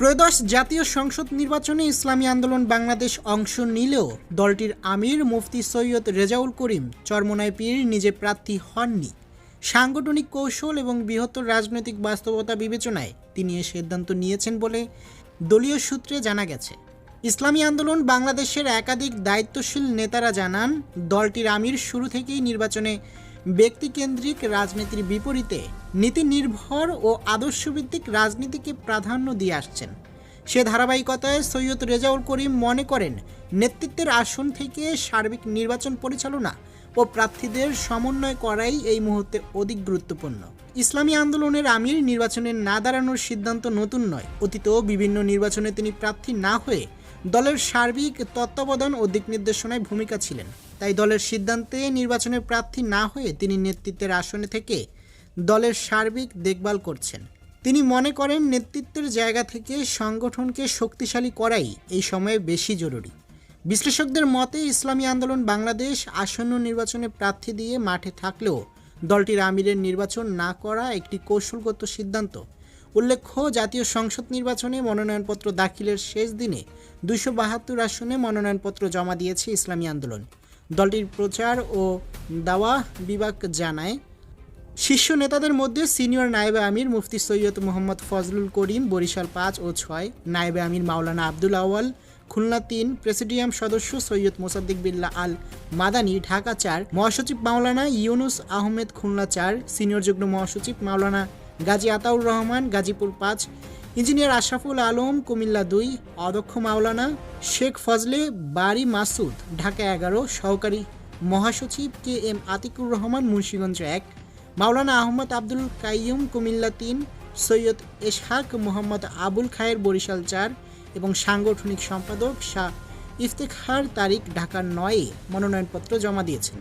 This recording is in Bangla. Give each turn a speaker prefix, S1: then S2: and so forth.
S1: ত্রয়োদশ জাতীয় সংসদ নির্বাচনে ইসলামী আন্দোলন বাংলাদেশ অংশ নিলেও দলটির আমির মুফতি সৈয়দ রেজাউল করিম চরমোনাই পীর নিজে প্রার্থী হননি। সাংগঠনিক কৌশল এবং বৃহত্তর রাজনৈতিক বাস্তবতা বিবেচনায় তিনি এ সিদ্ধান্ত নিয়েছেন বলে দলীয় সূত্রে জানা গেছে। ইসলামী আন্দোলন বাংলাদেশের একাধিক দায়িত্বশীল নেতারা জানান, দলটির আমির শুরু থেকেই নির্বাচনে ব্যক্তিকেন্দ্রিক রাজনীতির বিপরীতে নীতি নির্ভর ও আদর্শভিত্তিক রাজনীতিকে প্রাধান্য দিয়ে আসছেন। সে ধারাবাহিকতায় সৈয়দ রেজাউল করিম মনে করেন, নেতৃত্বের আসন থেকে সার্বিক নির্বাচন পরিচালনা ও প্রার্থীদের সমন্বয় করাই এই মুহূর্তে অধিক গুরুত্বপূর্ণ। ইসলামী আন্দোলনের আমির নির্বাচনে না দাঁড়ানোর সিদ্ধান্ত নতুন নয়। অতীতেও বিভিন্ন নির্বাচনে তিনি প্রার্থী না হয়ে দলের সার্বিক তত্ত্বাবধান ও দিক নির্দেশনায় ভূমিকা ছিলেন। তাই দলের সিদ্ধান্তে নির্বাচনে প্রার্থী না হয়ে তিনি নেতৃত্বের আসনে থেকে দলের সার্বিক দেখভাল করছেন। তিনি মনে করেন নেতৃত্বের জায়গা থেকে সংগঠনকে শক্তিশালী করাই এই সময়ে বেশি জরুরি। বিশ্লেষকদের মতে, ইসলামী আন্দোলন বাংলাদেশ আসন্ন নির্বাচনে প্রার্থী দিয়ে মাঠে থাকলেও দলটির আমিরের নির্বাচন না করা একটি কৌশলগত সিদ্ধান্ত। উল্লেখ্য, জাতীয় সংসদ নির্বাচনে মনোনয়নপত্র দাখিলের শেষ দিনে দুইশো বাহাত্তর আসনে মনোনয়নপত্র জমা দিয়েছে ইসলামী আন্দোলন। দলটির প্রচার ও দাওয়া বিভাগ জানায়, শীর্ষ নেতাদের মধ্যে সিনিয়র নায়েবে আমির মুফতি সৈয়দ মোহাম্মদ ফজলুল করিম, বরিশাল পাঁচ ও ছয়, নায়েবে আমির মাওলানা আব্দুল আওয়াল খুলনা তিন, প্রেসিডিয়াম সদস্য সৈয়দ মোসাদ্দিক বিল্লা আল মাদানী, ঢাকা চার, মহাসচিব মাওলানা ইউনুস আহমেদ খুলনা চার, সিনিয়র যুগ্ম মহাসচিব মাওলানা গাজী আতাউর রহমান, গাজীপুর পাঁচ, ইঞ্জিনিয়ার আশরাফুল আলম, কুমিল্লা দুই, অধ্যক্ষ মাওলানা শেখ ফজলে, বারি মাসুদ, ঢাকা এগারো, সহকারী মহাসচিব কে এম আতিকুর রহমান, মুন্সিগঞ্জ এক, মাওলানা আহমদ আব্দুল কাইয়ুম, কুমিল্লা তিন, সৈয়দ এশহাক মোহাম্মদ আবুল খায়ের বরিশাল চার এবং সাংগঠনিক সম্পাদক শাহ ইফতেখার তারিক ঢাকার নয়ে মনোনয়নপত্র জমা দিয়েছেন।